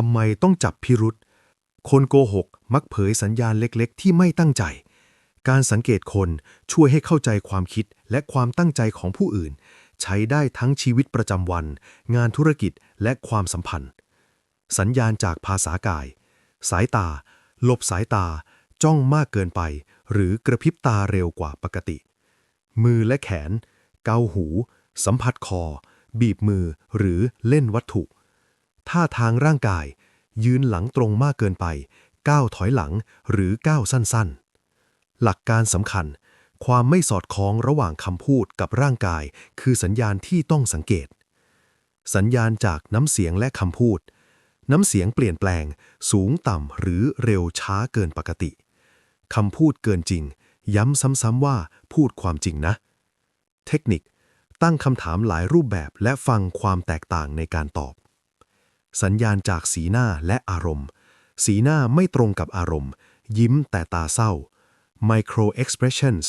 ทำไมต้องจับพิรุษคนโกหกมักเผยสัญญาณเล็กๆ ที่ไม่ตั้งใจ การสังเกตคนช่วยให้เข้าใจความคิดและความตั้งใจของผู้อื่น ใช้ได้ทั้งชีวิตประจำวัน งานธุรกิจและความสัมพันธ์ สัญญาณจากภาษากาย สายตา หลบสายตา จ้องมากเกินไป หรือกระพริบตาเร็วกว่าปกติ มือและแขน เกาหู สัมผัสคอ บีบมือหรือเล่นวัตถุ ท่าทางร่างกาย ยืนหลังตรงมากเกินไป ก้าวถอยหลังหรือก้าวสั้นๆ หลักการสำคัญ ความไม่สอดคล้องระหว่างคำพูดกับร่างกาย คือสัญญาณที่ต้องสังเกต สัญญาณจากน้ำเสียงและคำพูด น้ำเสียงเปลี่ยนแปลง สูงต่ำหรือเร็วช้าเกินปกติคำพูดเกินจริง ย้ำซ้ำๆว่าพูดความจริงนะ เทคนิคตั้งคำถามหลายรูปแบบและฟังความแตกต่างในการตอบ สัญญาณจากสีหน้าและอารมณ์ สีหน้าไม่ตรงกับอารมณ์ ยิ้มแต่ตาเศร้า micro expressions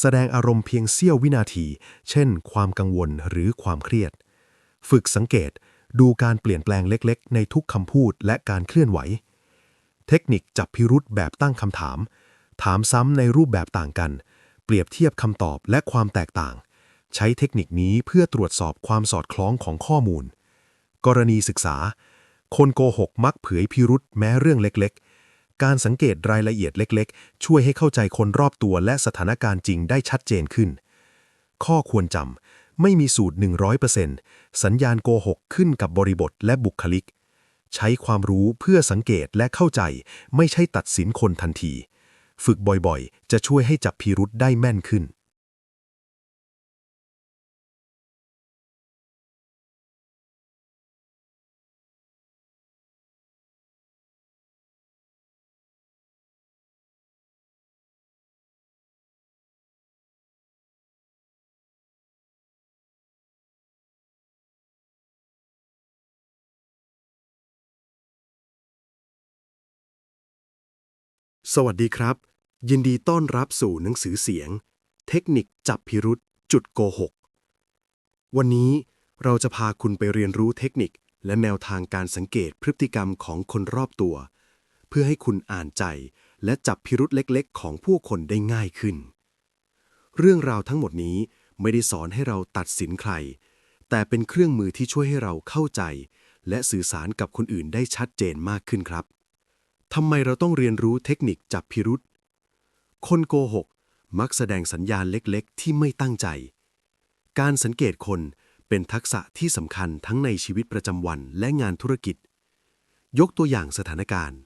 แสดงอารมณ์เพียงเสี้ยววินาที เช่น ความกังวลหรือความเครียด ฝึกสังเกตดูการเปลี่ยนแปลงเล็กๆ ในทุกคำพูดและการเคลื่อนไหว เทคนิคจับพิรุษแบบตั้งคำถาม ถามซ้ำในรูปแบบต่างกัน เปรียบเทียบคำตอบและความแตกต่าง ใช้เทคนิคนี้เพื่อตรวจสอบความสอดคล้องของข้อมูล กรณีศึกษา คนโกหกมักเผยพิรุษแม้เรื่องเล็กๆ การสังเกตรายละเอียดเล็กๆ ช่วยให้เข้าใจคนรอบตัวและสถานการณ์จริงได้ชัดเจนขึ้น ข้อควรจำไม่มีสูตร 100%สัญญาณโกหกขึ้นกับบริบทและบุคลิก ใช้ความรู้เพื่อสังเกตและเข้าใจ ไม่ใช่ตัดสินคนทันที ฝึกบ่อยๆ จะช่วยให้จับพิรุษได้แม่นขึ้น สวัสดีครับ ยินดีต้อนรับสู่หนังสือเสียง เทคนิคจับพิรุษจุดโกหก วันนี้เราจะพาคุณไปเรียนรู้เทคนิคและแนวทางการสังเกตพฤติกรรมของคนรอบตัว เพื่อให้คุณอ่านใจและจับพิรุษเล็กๆ ของผู้คนได้ง่ายขึ้น เรื่องราวทั้งหมดนี้ไม่ได้สอนให้เราตัดสินใคร แต่เป็นเครื่องมือที่ช่วยให้เราเข้าใจ และสื่อสารกับคนอื่นได้ชัดเจนมากขึ้นครับ ทำไมเราต้องเรียนรู้เทคนิคจับพิรุษ คนโกหก มักแสดงสัญญาณเล็กๆ ที่ไม่ตั้งใจ การสังเกตคนเป็นทักษะที่สำคัญทั้งในชีวิตประจำวันและงานธุรกิจ ยกตัวอย่างสถานการณ์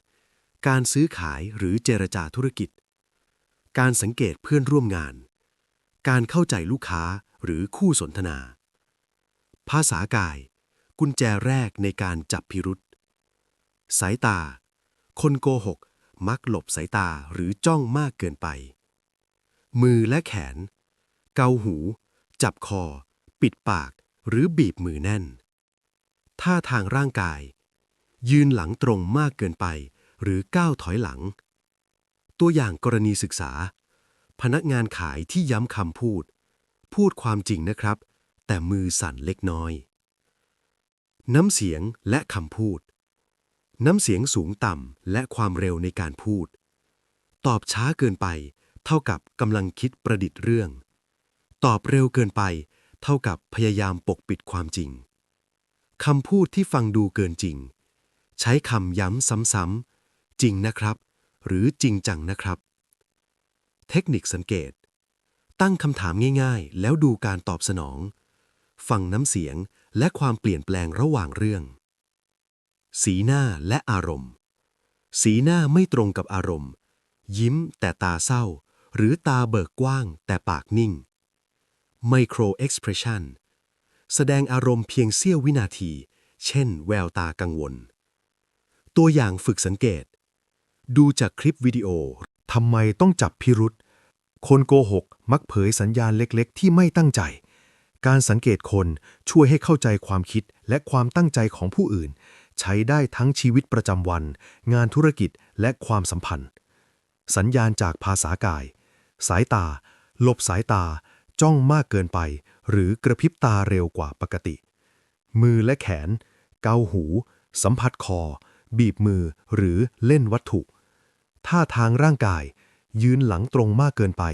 การซื้อขายหรือเจรจาธุรกิจ การสังเกตเพื่อนร่วมงาน การเข้าใจลูกค้าหรือคู่สนทนา ภาษากาย กุญแจแรกในการจับพิรุษ สายตา คนโกหกมักหลบสายตาหรือจ้องมากเกินไป มือและแขน เกาหู จับคอ ปิดปาก หรือบีบมือแน่น ท่าทางร่างกาย ยืนหลังตรงมากเกินไป หรือก้าวถอยหลัง ตัวอย่างกรณีศึกษา พนักงานขายที่ย้ำคำพูด พูดความจริงนะครับ แต่มือสั่นเล็กน้อย น้ำเสียงและคำพูด น้ำเสียงสูงต่ำและความเร็วในการพูด ตอบช้าเกินไป เท่ากับกำลังคิดประดิษฐ์เรื่อง ตอบเร็วเกินไป เท่ากับพยายามปกปิดความจริงคำพูดที่ฟังดูเกินจริง ใช้คำย้ำซ้ำๆจริงนะครับ หรือจริงจังนะครับ เทคนิคสังเกต ตั้งคำถามง่ายๆ แล้วดูการตอบสนอง ฟังน้ำเสียงและความเปลี่ยนแปลงระหว่างเรื่อง สีหน้าและอารมณ์ สีหน้าไม่ตรงกับอารมณ์ ยิ้มแต่ตาเศร้า หรือตาเบิกกว้างแต่ปากนิ่ง Micro Expression แสดงอารมณ์เพียงเสี้ยววินาที เช่น แววตากังวล ตัวอย่างฝึกสังเกต ดูจากคลิปวิดีโอทำไมต้องจับพิรุษ คนโกหกมักเผยสัญญาณเล็กๆ ที่ไม่ตั้งใจ การสังเกตคนช่วยให้เข้าใจความคิดและความตั้งใจของผู้อื่น ใช้ได้ทั้งชีวิตประจำวัน งานธุรกิจและความสัมพันธ์ สัญญาณจากภาษากาย สายตา หลบสายตา จ้องมากเกินไป หรือกระพริบตาเร็วกว่าปกติ มือและแขน เกาหู สัมผัสคอ บีบมือหรือเล่นวัตถุ ท่าทางร่างกาย ยืนหลังตรงมากเกินไป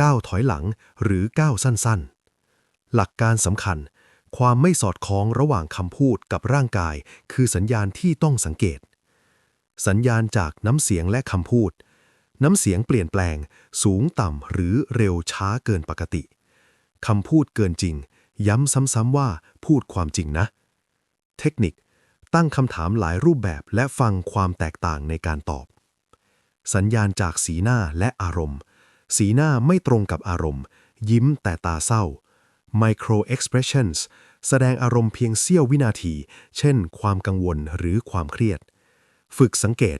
ก้าวถอยหลังหรือก้าวสั้นๆ หลักการสำคัญ ความไม่สอดคล้องระหว่างคำพูดกับร่างกาย คือสัญญาณที่ต้องสังเกต สัญญาณจากน้ำเสียงและคำพูด น้ำเสียงเปลี่ยนแปลง สูงต่ำหรือเร็วช้าเกินปกติคำพูดเกินจริง ย้ำซ้ำๆว่าพูดความจริงนะ เทคนิค ตั้งคำถามหลายรูปแบบและฟังความแตกต่างในการตอบ สัญญาณจากสีหน้าและอารมณ์ สีหน้าไม่ตรงกับอารมณ์ ยิ้มแต่ตาเศร้า micro expressions แสดงอารมณ์เพียงเสี้ยววินาที เช่น ความกังวลหรือความเครียด ฝึกสังเกต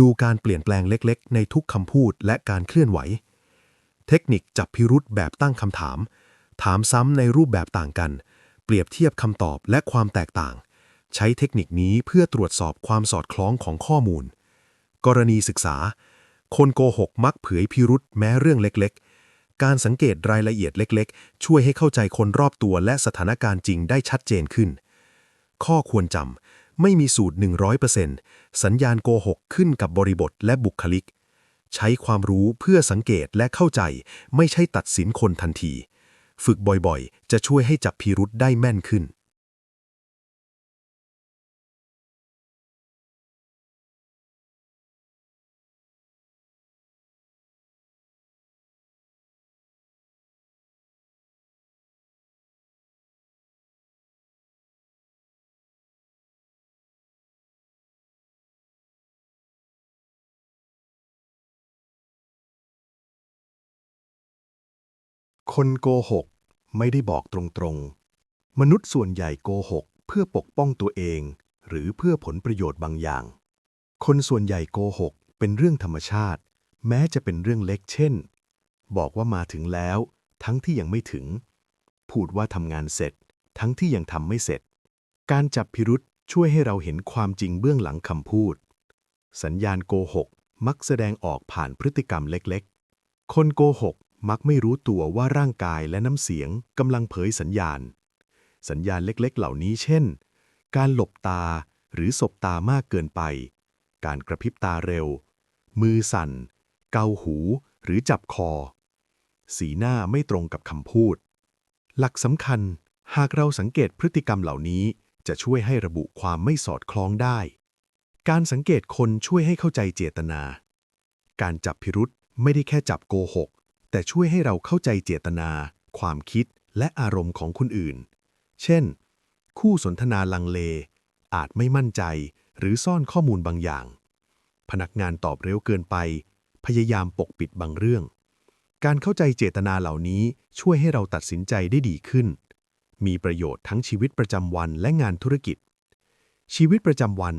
ดูการเปลี่ยนแปลงเล็กๆ ในทุกคำพูดและการเคลื่อนไหว เทคนิคจับพิรุษแบบตั้งคำถาม ถามซ้ำในรูปแบบต่างกัน เปรียบเทียบคำตอบและความแตกต่าง ใช้เทคนิคนี้เพื่อตรวจสอบความสอดคล้องของข้อมูล กรณีศึกษา คนโกหกมักเผยพิรุษแม้เรื่องเล็กๆ การสังเกตรายละเอียดเล็กๆ ช่วยให้เข้าใจคนรอบตัวและสถานการณ์จริงได้ชัดเจนขึ้น ข้อควรจำไม่มีสูตร 100%สัญญาณโกหกขึ้นกับบริบทและบุคลิก ใช้ความรู้เพื่อสังเกตและเข้าใจ ไม่ใช่ตัดสินคนทันที ฝึกบ่อยๆ จะช่วยให้จับพิรุษได้แม่นขึ้น คนโกหก ไม่ได้บอกตรงๆ มนุษย์ส่วนใหญ่โกหก เพื่อปกป้องตัวเอง หรือเพื่อผลประโยชน์บางอย่าง คนส่วนใหญ่โกหก เป็นเรื่องธรรมชาติ แม้จะเป็นเรื่องเล็กเช่น บอกว่ามาถึงแล้ว ทั้งที่ยังไม่ถึง พูดว่าทำงานเสร็จ ทั้งที่ยังทำไม่เสร็จ การจับพิรุษช่วยให้เราเห็นความจริงเบื้องหลังคำพูด สัญญาณโกหก มักแสดงออกผ่านพฤติกรรมเล็กๆ คนโกหก มักไม่รู้ตัวว่าร่างกายและน้ำเสียงกำลังเผยสัญญาณ สัญญาณเล็กๆ เหล่านี้เช่น การหลบตาหรือสบตามากเกินไป การกระพริบตาเร็ว มือสั่น เกาหูหรือจับคอ สีหน้าไม่ตรงกับคำพูด หลักสำคัญหากเราสังเกตพฤติกรรมเหล่านี้จะช่วยให้ระบุความไม่สอดคล้องได้ การสังเกตคนช่วยให้เข้าใจเจตนา การจับพิรุษไม่ได้แค่จับโกหก แต่ช่วยให้เราเข้าใจเจตนา ความคิด และอารมณ์ของคนอื่น เช่น คู่สนทนาลังเล อาจไม่มั่นใจ หรือซ่อนข้อมูลบางอย่าง พนักงานตอบเร็วเกินไป พยายามปกปิดบางเรื่อง การเข้าใจเจตนาเหล่านี้ช่วยให้เราตัดสินใจได้ดีขึ้น มีประโยชน์ทั้งชีวิตประจำวันและงานธุรกิจ ชีวิตประจำวัน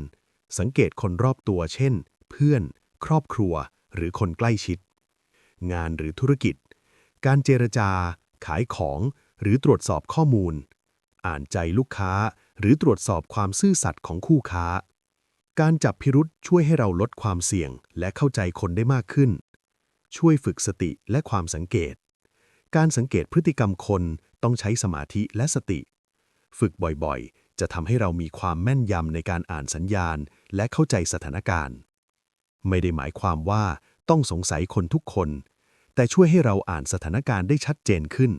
สังเกตคนรอบตัว เช่น เพื่อน ครอบครัว หรือคนใกล้ชิด งานหรือธุรกิจ การเจรจา ขายของหรือตรวจสอบข้อมูล อ่านใจลูกค้า หรือตรวจสอบความซื่อสัตย์ของคู่ค้า การจับพิรุษช่วยให้เราลดความเสี่ยงและเข้าใจคนได้มากขึ้น ช่วยฝึกสติและความสังเกต การสังเกตพฤติกรรมคนต้องใช้สมาธิและสติ ฝึกบ่อยๆ จะทำให้เรามีความแม่นยำในการอ่านสัญญาณ และเข้าใจสถานการณ์ ไม่ได้หมายความว่าต้องสงสัยคนทุกคน แต่ช่วยให้เราอ่านสถานการณ์ได้ชัดเจนขึ้น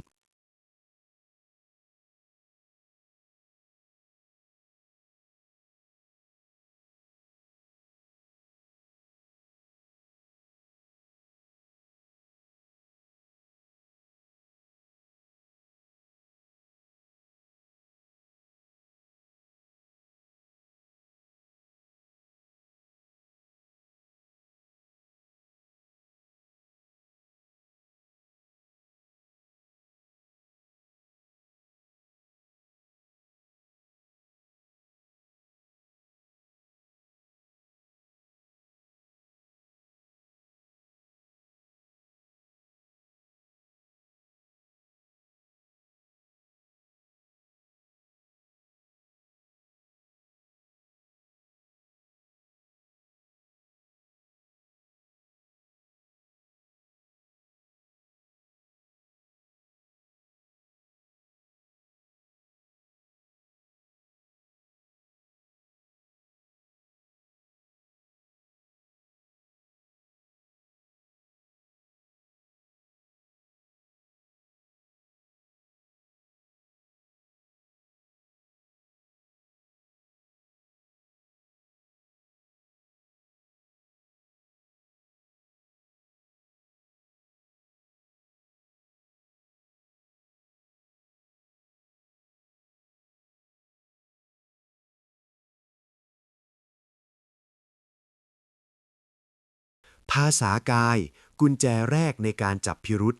ภาษากาย กุญแจแรกในการจับพิรุษ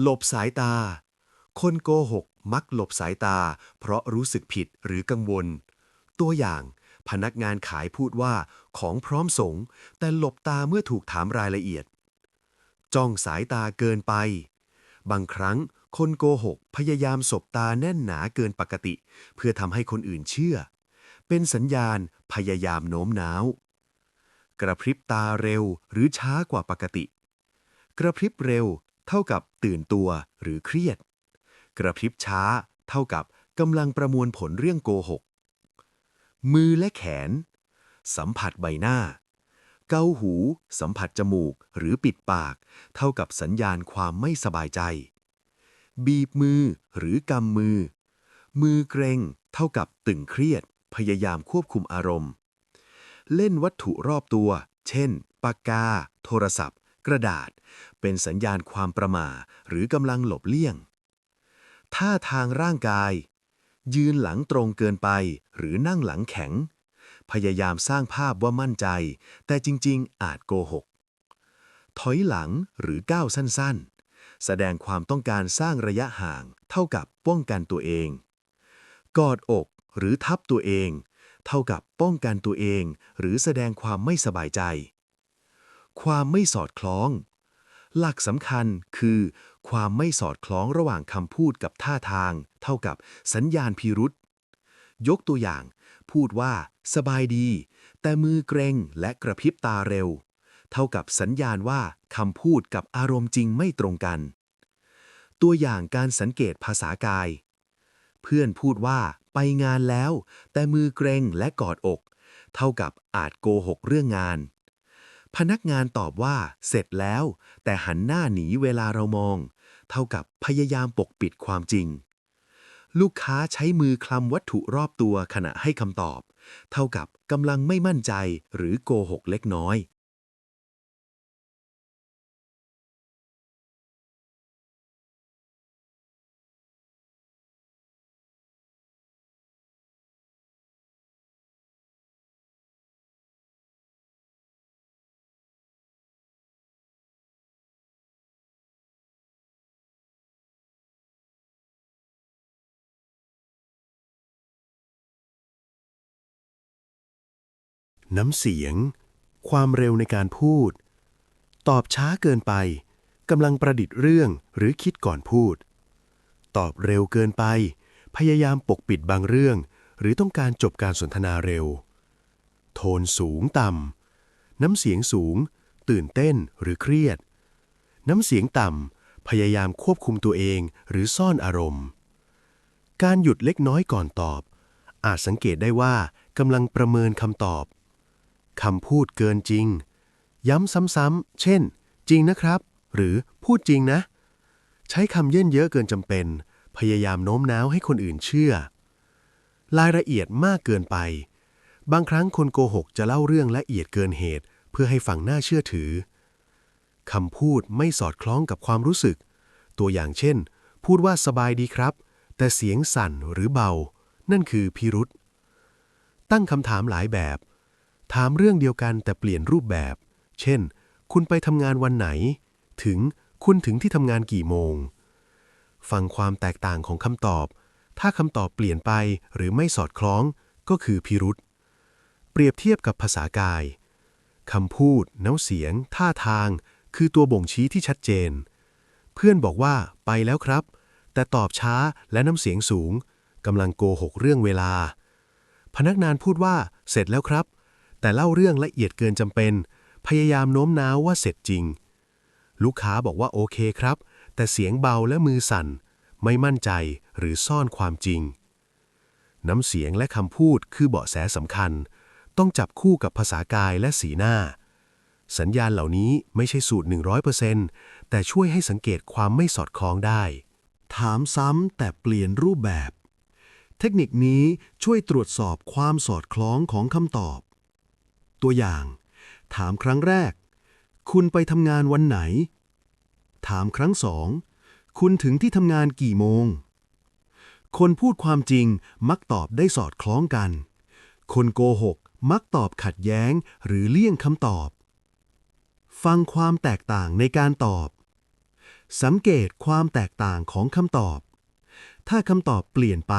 หลบสายตา คนโกหกมักหลบสายตา เพราะรู้สึกผิดหรือกังวล ตัวอย่างพนักงานขายพูดว่าของพร้อมส่ง แต่หลบตาเมื่อถูกถามรายละเอียด จ้องสายตาเกินไป บางครั้งคนโกหกพยายามสบตาแน่นหนาเกินปกติ เพื่อทำให้คนอื่นเชื่อ เป็นสัญญาณพยายามโน้มน้าว กระพริบตาเร็วหรือช้ากว่าปกติ กระพริบเร็ว เท่ากับตื่นตัวหรือเครียด กระพริบช้า เท่ากับกำลังประมวลผลเรื่องโกหก มือและแขน สัมผัสใบหน้า เกาหู สัมผัสจมูกหรือปิดปาก เท่ากับสัญญาณความไม่สบายใจ บีบมือหรือกำมือ มือเกรงเท่ากับตึงเครียด พยายามควบคุมอารมณ์ เล่นวัตถุรอบตัว เช่น ปากกา โทรศัพท์ กระดาษ เป็นสัญญาณความประมาหรือกำลังหลบเลี่ยง ท่าทางร่างกาย ยืนหลังตรงเกินไปหรือนั่งหลังแข็ง พยายามสร้างภาพว่ามั่นใจ แต่จริง ๆ อาจโกหก ถอยหลังหรือก้าวสั้น ๆ แสดงความต้องการสร้างระยะห่าง เท่ากับป้องกันตัวเอง กอดอกหรือทับตัวเอง เท่ากับป้องกันตัวเอง หรือแสดงความไม่สบายใจ ความไม่สอดคล้อง หลักสำคัญคือ ความไม่สอดคล้องระหว่างคำพูดกับท่าทาง เท่ากับสัญญาณพิรุษยกตัวอย่าง พูดว่า สบายดี แต่มือเกรงและกระพริบตาเร็ว เท่ากับสัญญาณว่าคำพูดกับอารมณ์จริงไม่ตรงกัน ตัวอย่างการสังเกตภาษากาย เพื่อนพูดว่า ไปงานแล้ว แต่มือเกรงและกอดอก เท่ากับอาจโกหกเรื่องงาน พนักงานตอบว่า เสร็จแล้ว แต่หันหน้าหนีเวลาเรามอง เท่ากับพยายามปกปิดความจริง ลูกค้าใช้มือคลำวัตถุรอบตัวขณะให้คำตอบ เท่ากับกำลังไม่มั่นใจหรือโกหกเล็กน้อย น้ำเสียง ความเร็วในการพูด ตอบช้าเกินไปกำลังประดิษฐ์เรื่องหรือคิดก่อนพูด ตอบเร็วเกินไป พยายามปกปิดบางเรื่อง หรือต้องการจบการสนทนาเร็ว โทนสูงต่ำน้ำเสียงสูง ตื่นเต้นหรือเครียด น้ำเสียงต่ำพยายามควบคุมตัวเองหรือซ่อนอารมณ์ การหยุดเล็กน้อยก่อนตอบ อาจสังเกตได้ว่ากำลังประเมินคำตอบ คำพูดเกินจริง ย้ำซ้ำๆ เช่น จริงนะครับ หรือพูดจริงนะ ใช้คำเยินเยอะเกินจำเป็น พยายามโน้มน้าวให้คนอื่นเชื่อ รายละเอียดมากเกินไป บางครั้งคนโกหกจะเล่าเรื่องละเอียดเกินเหตุ เพื่อให้ฟังน่าเชื่อถือคำพูดไม่สอดคล้องกับความรู้สึก ตัวอย่างเช่น พูดว่าสบายดีครับ แต่เสียงสั่นหรือเบา นั่นคือพิรุษตั้งคำถามหลายแบบ ถามเรื่องเดียวกันแต่เปลี่ยนรูปแบบ เช่น คุณไปทำงานวันไหน ถึงคุณถึงที่ทำงานกี่โมง ฟังความแตกต่างของคำตอบ ถ้าคำตอบเปลี่ยนไปหรือไม่สอดคล้องก็คือพิรุษ เปรียบเทียบกับภาษากายคำพูด น้ำเสียง ท่าทาง คือตัวบ่งชี้ที่ชัดเจน เพื่อนบอกว่าไปแล้วครับ แต่ตอบช้าและน้ำเสียงสูงกำลังโกหกเรื่องเวลา พนักงานพูดว่า เสร็จแล้วครับ แต่เล่าเรื่องละเอียดเกินจำเป็น พยายามโน้มน้าวว่าเสร็จจริง ลูกค้าบอกว่าโอเคครับ แต่เสียงเบาและมือสั่น ไม่มั่นใจหรือซ่อนความจริง น้ำเสียงและคำพูดคือเบาะแสสำคัญ ต้องจับคู่กับภาษากายและสีหน้า สัญญาณเหล่านี้ไม่ใช่สูตร 100%แต่ช่วยให้สังเกตความไม่สอดคล้องได้ ถามซ้ำแต่เปลี่ยนรูปแบบ เทคนิคนี้ช่วยตรวจสอบความสอดคล้องของคำตอบ ตัวอย่าง ถามครั้งแรก คุณไปทำงานวันไหน ถามครั้งสอง คุณถึงที่ทำงานกี่โมง คนพูดความจริงมักตอบได้สอดคล้องกัน คนโกหกมักตอบขัดแย้งหรือเลี่ยงคำตอบ ฟังความแตกต่างในการตอบ สังเกตความแตกต่างของคำตอบ ถ้าคำตอบเปลี่ยนไป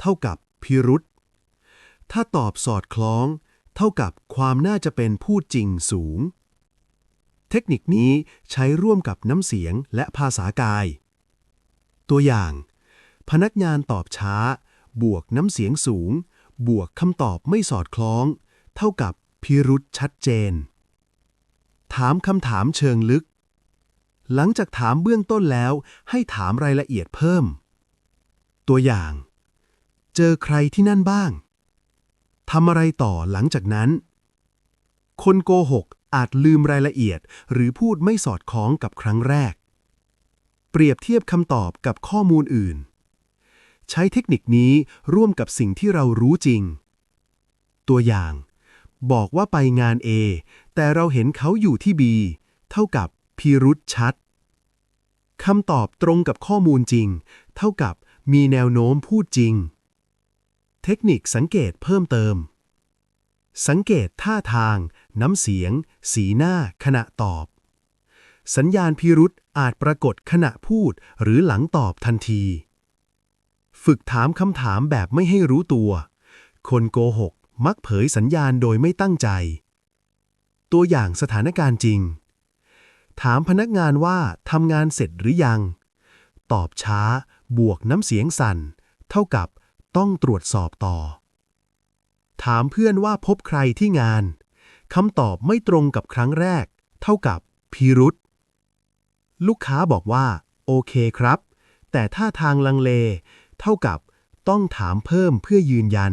เท่ากับพิรุษถ้าตอบสอดคล้อง เท่ากับความน่าจะเป็นพูดจริงสูง เทคนิคนี้ใช้ร่วมกับน้ำเสียงและภาษากาย ตัวอย่าง พนักงานตอบช้า บวกน้ำเสียงสูง บวกคำตอบไม่สอดคล้อง เท่ากับพิรุษชัดเจน ถามคำถามเชิงลึก หลังจากถามเบื้องต้นแล้ว ให้ถามรายละเอียดเพิ่ม ตัวอย่าง เจอใครที่นั่นบ้าง ทำอะไรต่อหลังจากนั้น คนโกหกอาจลืมรายละเอียด หรือพูดไม่สอดคล้องกับครั้งแรก เปรียบเทียบคำตอบกับข้อมูลอื่น ใช้เทคนิคนี้ร่วมกับสิ่งที่เรารู้จริง ตัวอย่าง บอกว่าไปงาน A แต่เราเห็นเขาอยู่ที่ B เท่ากับพิรุษชัดคำตอบตรงกับข้อมูลจริง เท่ากับมีแนวโน้มพูดจริง เทคนิคสังเกตเพิ่มเติม สังเกตท่าทาง น้ำเสียง สีหน้า ขณะตอบ สัญญาณพิรุษอาจปรากฏขณะพูดหรือหลังตอบทันที ฝึกถามคำถามแบบไม่ให้รู้ตัว คนโกหกมักเผยสัญญาณโดยไม่ตั้งใจ ตัวอย่างสถานการณ์จริง ถามพนักงานว่าทำงานเสร็จหรือยัง ตอบช้า บวกน้ำเสียงสั่น เท่ากับ ต้องตรวจสอบต่อ ถามเพื่อนว่าพบใครที่งานคำตอบไม่ตรงกับครั้งแรก เท่ากับพิรุษลูกค้าบอกว่า โอเคครับ แต่ถ้าทางลังเล เท่ากับต้องถามเพิ่มเพื่อยืนยัน